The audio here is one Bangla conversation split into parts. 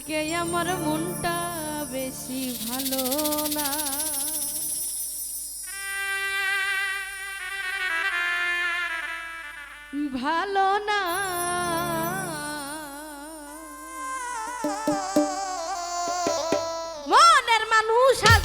আজকে আমার মনটা বেশি ভালো না। ভালো না। মনের মানুষ আজ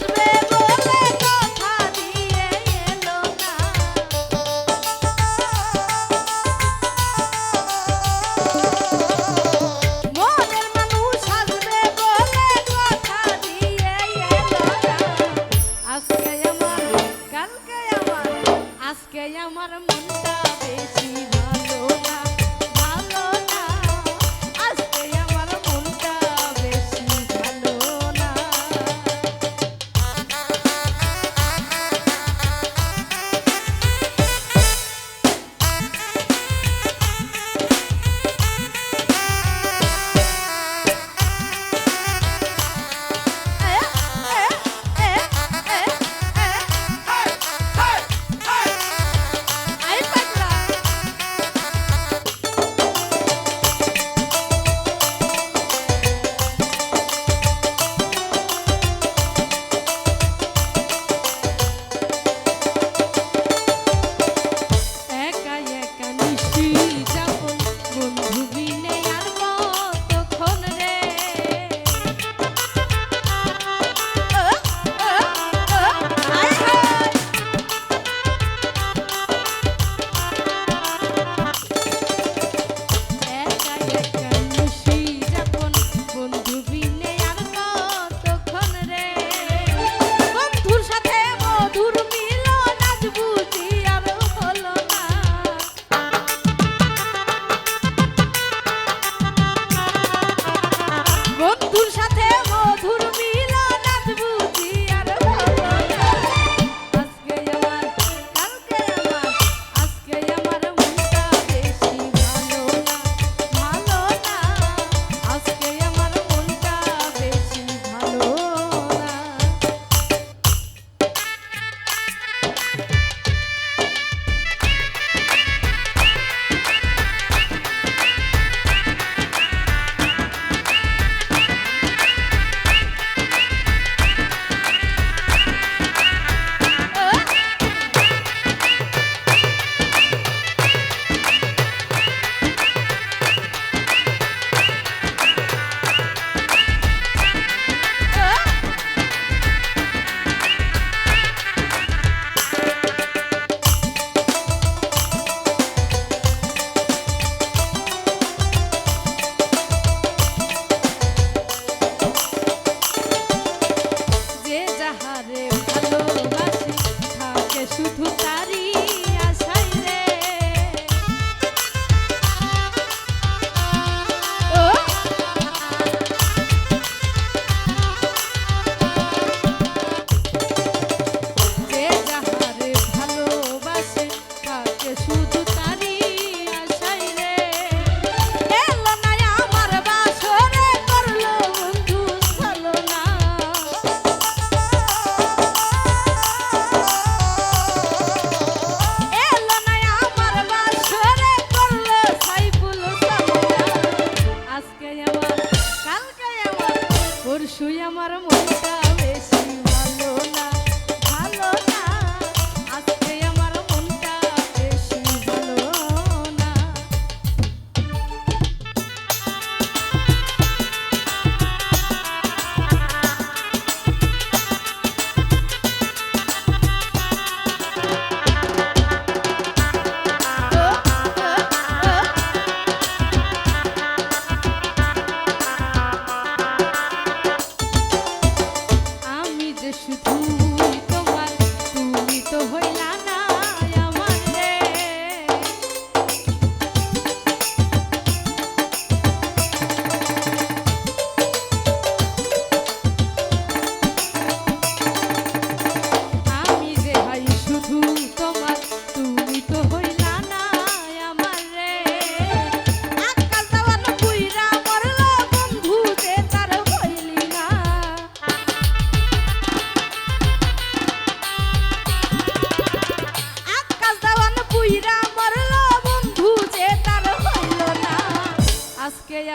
amar a mão cabeça.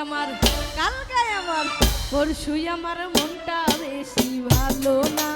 আমার কালকায় আমার পরশুই আমার মনটা বেশি ভালো না।